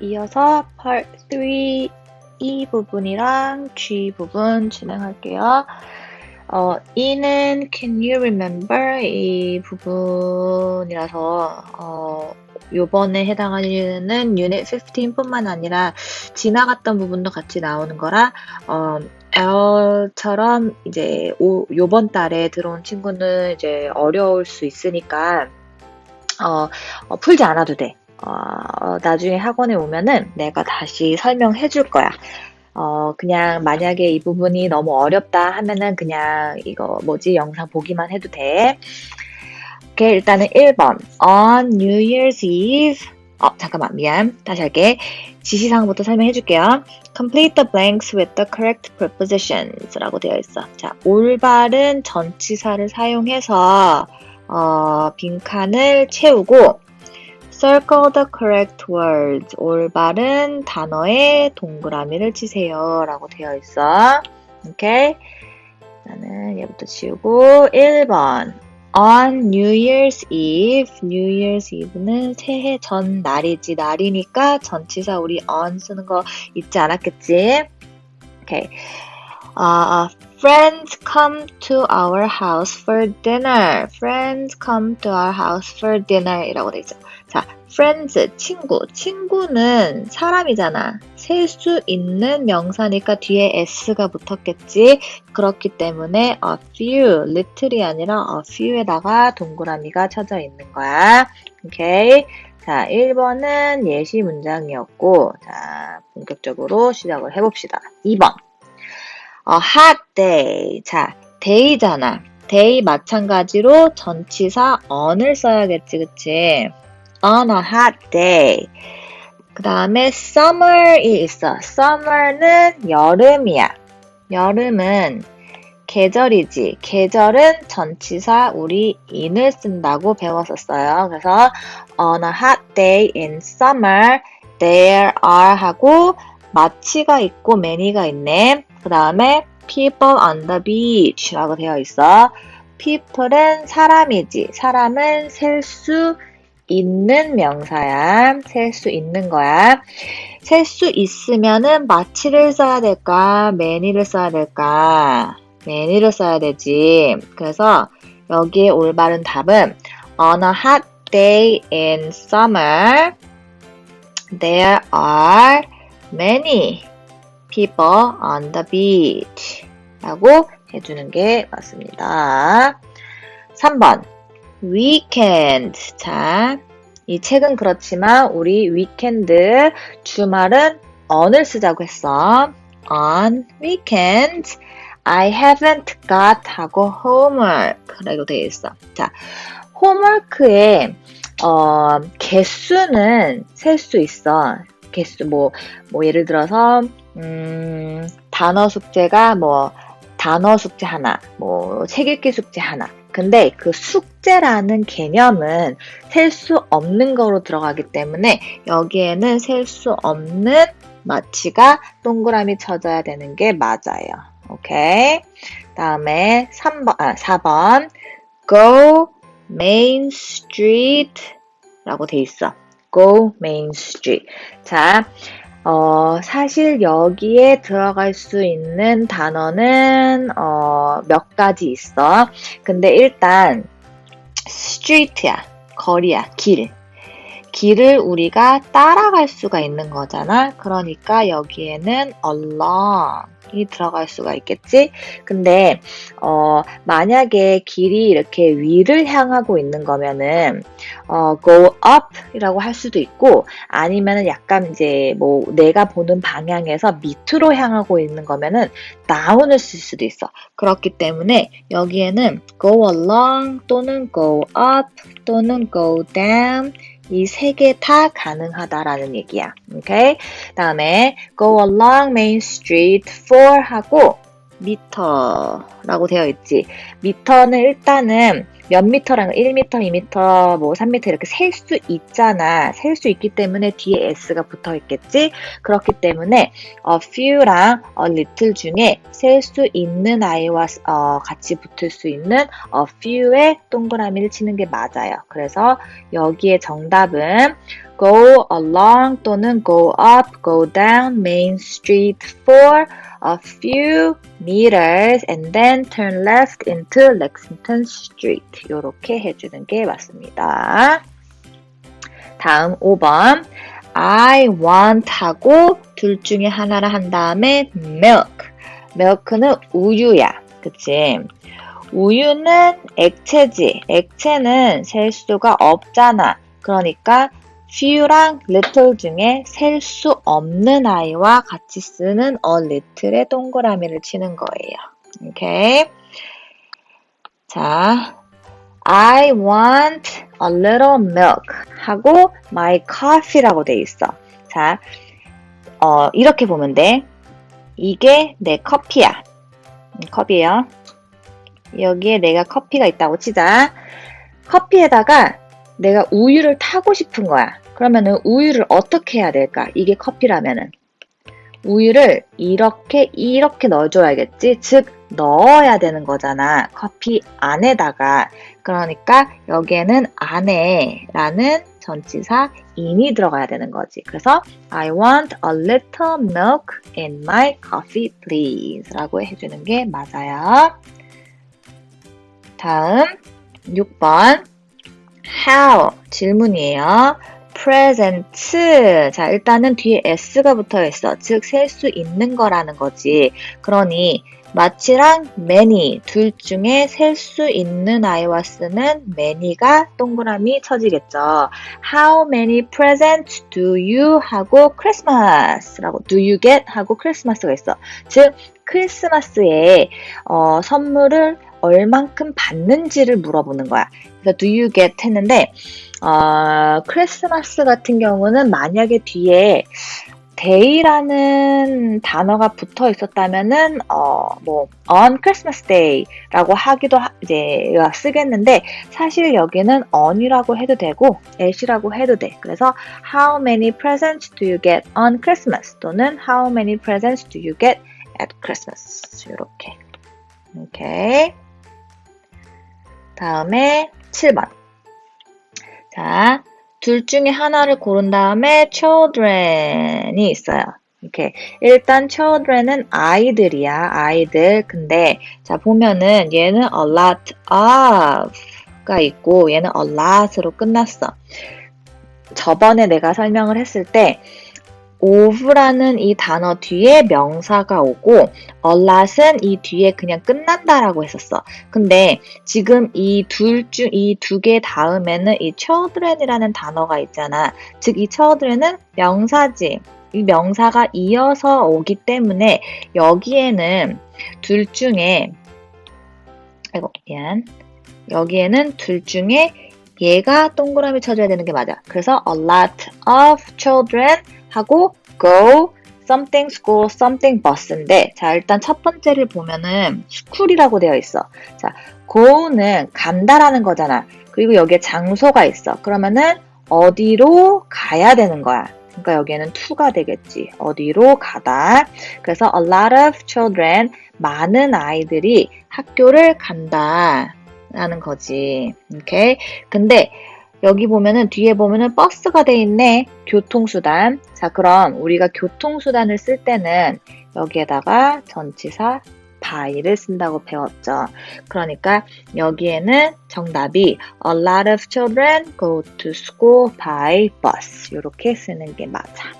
이어서 part 3 E 부분이랑 G 부분 진행할게요. 어, E는 can you remember 이 부분이라서 어, 요번에 해당하는 유닛 15뿐만 아니라 지나갔던 부분도 같이 나오는 거라 어, L처럼 이제 오, 요번 달에 들어온 친구는 이제 어려울 수 있으니까 어, 어, 풀지 않아도 돼. 어, 나중에 학원에 오면은 내가 다시 설명해 줄 거야. 어, 그냥 만약에 이 부분이 너무 어렵다 하면은 그냥 이거 뭐지 영상 보기만 해도 돼. 오케이, 일단은 1번. On New Year's Eve. 어, 잠깐만, 미안. 다시 할게. 지시사항부터 설명해 줄게요. Complete the blanks with the correct prepositions 라고 되어 있어. 자, 올바른 전치사를 사용해서, 어, 빈칸을 채우고, Circle the correct words. 올바른 단어에 동그라미를 치세요. 라고 되어 있어. 오케이? 나는 얘부터 지우고 1번. On New Year's Eve. New Year's Eve는 새해 전 날이지. 날이니까 전치사 우리 on 쓰는 거 잊지 않았겠지? 오케이. 아, friends come to our house for dinner. Friends come to our house for dinner. 이라고 돼 있어. 자, friends, 친구. 친구는 사람이잖아. 셀 수 있는 명사니까 뒤에 s가 붙었겠지. 그렇기 때문에 a few, little이 아니라 a few에다가 동그라미가 쳐져 있는 거야. 오케이. 자, 1번은 예시 문장이었고, 자, 본격적으로 시작을 해봅시다. 2번. a hot day. 자, day잖아. day 마찬가지로 전치사 on을 써야겠지, 그치? On a hot day. 그 다음에 summer이 있어. summer는 여름이야. 여름은 계절이지. 계절은 전치사 우리 in을 쓴다고 배웠었어요. 그래서 on a hot day in summer there are 하고 마치가 있고 many가 있네. 그 다음에 people on the beach 라고 되어 있어. people은 사람이지. 사람은 셀 수 있는 명사야. 셀 수 있는 거야. 셀 수 있으면은 마치를 써야 될까? many를 써야 될까? many를 써야 되지. 그래서 여기에 올바른 답은 on a hot day in summer there are many people on the beach 라고 해주는 게 맞습니다. 3번 weekend. 자, 이 책은 그렇지만 우리 weekend 주말은 on을 쓰자고 했어. on weekend I haven't got 하고 homework 라고 되어 있어. 자, homework의 어, 개수는 셀 수 있어. 개수 뭐, 뭐 예를 들어서 음, 단어 숙제가 뭐 단어 숙제 하나, 뭐 책 읽기 숙제 하나. 근데 그 숙제라는 개념은 셀 수 없는 거로 들어가기 때문에 여기에는 셀 수 없는 마치가 동그라미 쳐져야 되는 게 맞아요. 오케이. 다음에 3번, 아, 4번. Go Main Street 라고 돼 있어. Go Main Street. 자, 어, 사실 여기에 들어갈 수 있는 단어는 어, 몇 가지 있어. 근데 일단 street야, 거리야, 길. 길을 우리가 따라갈 수가 있는 거잖아. 그러니까 여기에는 along이 들어갈 수가 있겠지. 근데 어, 만약에 길이 이렇게 위를 향하고 있는 거면은 어, go up이라고 할 수도 있고 아니면은 약간 이제 뭐 내가 보는 방향에서 밑으로 향하고 있는 거면은 down을 쓸 수도 있어. 그렇기 때문에 여기에는 go along 또는 go up 또는 go down 이 세 개 다 가능하다라는 얘기야. 오케이? 다음에 go along Main Street for 하고 미터라고 되어 있지. 미터는 일단은 몇 미터라는 1미터, 2미터, 뭐 3미터 이렇게 셀 수 있잖아. 셀 수 있기 때문에 뒤에 s가 붙어 있겠지. 그렇기 때문에 a few랑 a little 중에 셀 수 있는 아이와 어, 같이 붙을 수 있는 a few에 동그라미를 치는 게 맞아요. 그래서 여기에 정답은 go along 또는 go up, go down Main Street for a few meters and then turn left into Lexington Street. 이렇게 해주는 게 맞습니다. 다음 5번. I want 하고 둘 중에 하나를 한 다음에 milk. milk는 우유야. 그치? 우유는 액체지. 액체는 셀 수가 없잖아. 그러니까 few랑 little 중에 셀 수 없는 아이와 같이 쓰는 a little의 동그라미를 치는 거예요. 오케이? 자, I want a little milk 하고 my coffee라고 돼 있어. 자, 어, 이렇게 보면 돼. 이게 내 커피야. 음, 컵이에요. 여기에 내가 커피가 있다고 치자. 커피에다가 내가 우유를 타고 싶은 거야. 그러면은 우유를 어떻게 해야 될까? 이게 커피라면은. 우유를 이렇게, 이렇게 넣어줘야겠지? 즉, 넣어야 되는 거잖아. 커피 안에다가. 그러니까 여기에는 안에라는 전치사 in이 들어가야 되는 거지. 그래서 I want a little milk in my coffee please 라고 해주는 게 맞아요. 다음 6번 how 질문이에요. present 자 일단은 뒤에 s가 붙어 있어. 즉 셀 수 있는 거라는 거지. 그러니 마치랑 many 둘 중에 셀 수 있는 아이와 쓰는 many가 동그라미 쳐지겠죠. How many presents do you 하고 Christmas라고 do you get 하고 Christmas가 있어. 즉 크리스마스에 어, 선물을 얼만큼 받는지를 물어보는 거야. 그래서 do you get 했는데 어, 크리스마스 같은 경우는 만약에 뒤에 day라는 단어가 붙어 있었다면은 어뭐 on Christmas Day라고 하기도 하, 이제 쓰겠는데 사실 여기는 on이라고 해도 되고 at이라고 해도 돼. 그래서 how many presents do you get on Christmas 또는 how many presents do you get at Christmas 이렇게 오케이. 다음에 7번. 자, 둘 중에 하나를 고른 다음에 children이 있어요. 이렇게 일단 children은 아이들이야 아이들 근데 자 보면은 얘는 a lot of가 있고 얘는 a lot으로 끝났어 저번에 내가 설명을 했을 때 of라는 이 단어 뒤에 명사가 오고 a lot은 이 뒤에 그냥 끝난다라고 했었어. 근데 지금 이 둘 중 이 두 개 다음에는 이 children이라는 단어가 있잖아. 즉 이 children은 명사지. 이 명사가 이어서 오기 때문에 여기에는 둘 중에 아이고 미안 여기에는 둘 중에 얘가 동그라미 쳐줘야 되는 게 맞아. 그래서 a lot of children 하고 go something school something bus인데 자 일단 첫 번째를 보면은 school이라고 되어 있어. 자 go는 간다라는 거잖아. 그리고 여기에 장소가 있어. 그러면은 어디로 가야 되는 거야. 그러니까 여기에는 to가 되겠지. 어디로 가다. 그래서 a lot of children 많은 아이들이 학교를 간다. 라는 거지. 오케이. 근데 여기 보면은 뒤에 보면은 버스가 돼 있네. 교통수단. 자, 그럼 우리가 교통수단을 쓸 때는 여기에다가 전치사 by를 쓴다고 배웠죠. 그러니까 여기에는 정답이 A lot of children go to school by bus. 이렇게 쓰는 게 맞아.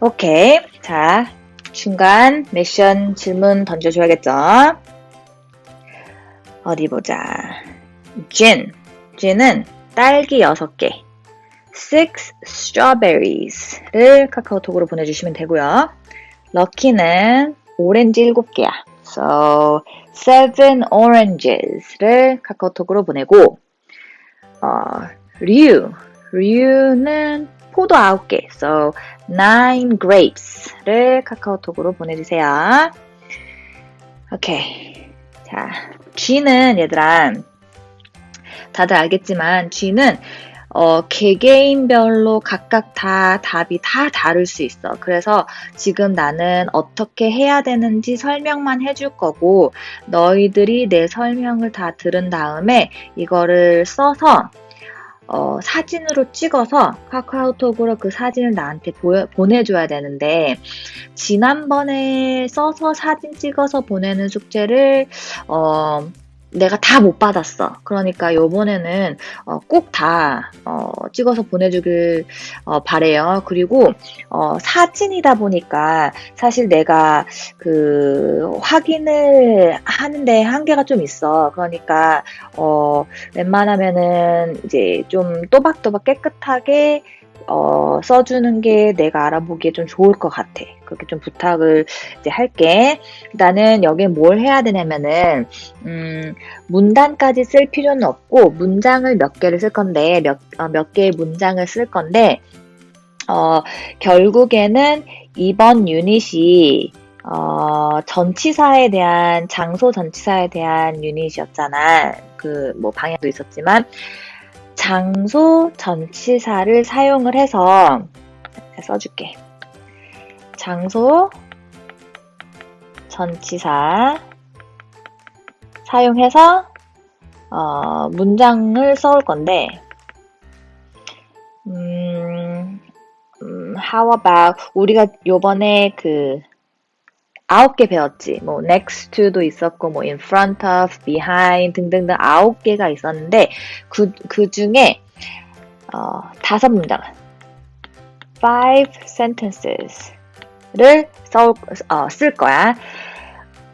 오케이. 자, 중간 미션 질문 던져줘야겠죠. 어디 보자. 진. 진은 딸기 6개. six strawberries를 카카오톡으로 보내주시면 되고요. 럭키는 오렌지 7개야. So, seven oranges를 카카오톡으로 보내고, 어, 류. 류는 포도 9개. So, nine grapes를 카카오톡으로 보내주세요. 오케이. 자, G는 얘들아, 다들 알겠지만 G는 어, 개개인별로 각각 다 답이 다 다를 수 있어. 그래서 지금 나는 어떻게 해야 되는지 설명만 해줄 거고, 너희들이 내 설명을 다 들은 다음에 이거를 써서 어, 사진으로 찍어서 카카오톡으로 그 사진을 나한테 보여, 보내줘야 되는데, 지난번에 써서 사진 찍어서 보내는 숙제를, 어, 내가 다 못 받았어. 그러니까 요번에는 어, 꼭다 어, 찍어서 보내주길 어, 바래요. 그리고 어, 사진이다 보니까 사실 내가 그 확인을 하는데 한계가 좀 있어. 그러니까 어, 웬만하면은 이제 좀 또박또박 깨끗하게 어, 써주는 게 내가 알아보기에 좀 좋을 것 같아. 그렇게 좀 부탁을 이제 할게. 나는 여기에 뭘 해야 되냐면은, 음, 문단까지 쓸 필요는 없고, 문장을 몇 개를 쓸 건데, 몇, 어, 몇 개의 문장을 쓸 건데, 어, 결국에는 이번 유닛이, 어, 전치사에 대한, 장소 전치사에 대한 유닛이었잖아. 그, 뭐, 방향도 있었지만, 장소 전치사를 사용을 해서 써줄게. 장소 전치사 사용해서 어, 문장을 써올 건데 음, 음, how about 우리가 요번에 그 아홉 개 배웠지. 뭐 next to도 있었고 뭐 in front of, behind 등등등 아홉 개가 있었는데 그, 그 중에 어, 다섯 문장 five sentences를 써, 어, 쓸 거야.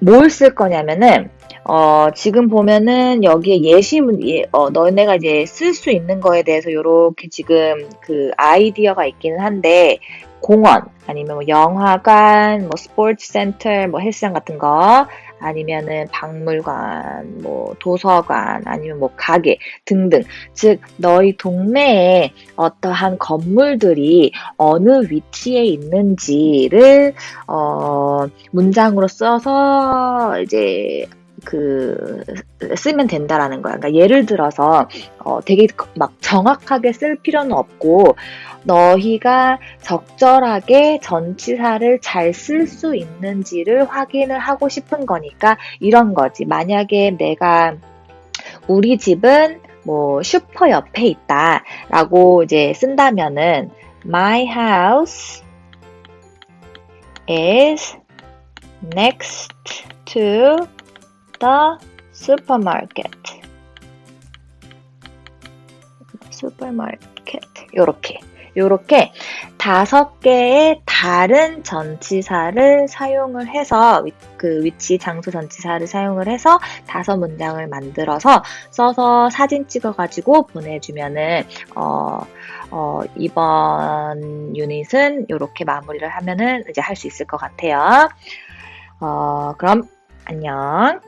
뭘 쓸 거냐면은 어, 지금 보면은 여기에 예시문, 예, 어, 너네가 이제 쓸 수 있는 거에 대해서 요렇게 지금 그 아이디어가 있기는 한데, 공원, 아니면 뭐 영화관, 뭐 스포츠 센터, 뭐 헬스장 같은 거, 아니면은 박물관, 뭐 도서관, 아니면 뭐 가게 등등. 즉, 너희 동네에 어떠한 건물들이 어느 위치에 있는지를, 어, 문장으로 써서 이제 그 쓰면 된다라는 거야. 그러니까 예를 들어서 어, 되게 막 정확하게 쓸 필요는 없고 너희가 적절하게 전치사를 잘 쓸 수 있는지를 확인을 하고 싶은 거니까 이런 거지. 만약에 내가 우리 집은 뭐 슈퍼 옆에 있다라고 이제 쓴다면은 my house is next to the supermarket. supermarket. 요렇게. 요렇게 다섯 개의 다른 전치사를 사용을 해서 그 위치 장소 전치사를 사용을 해서 다섯 문장을 만들어서 써서 사진 찍어가지고 보내주면은 어, 어, 이번 유닛은 이렇게 마무리를 하면은 이제 할 수 있을 것 같아요. 어, 그럼 안녕.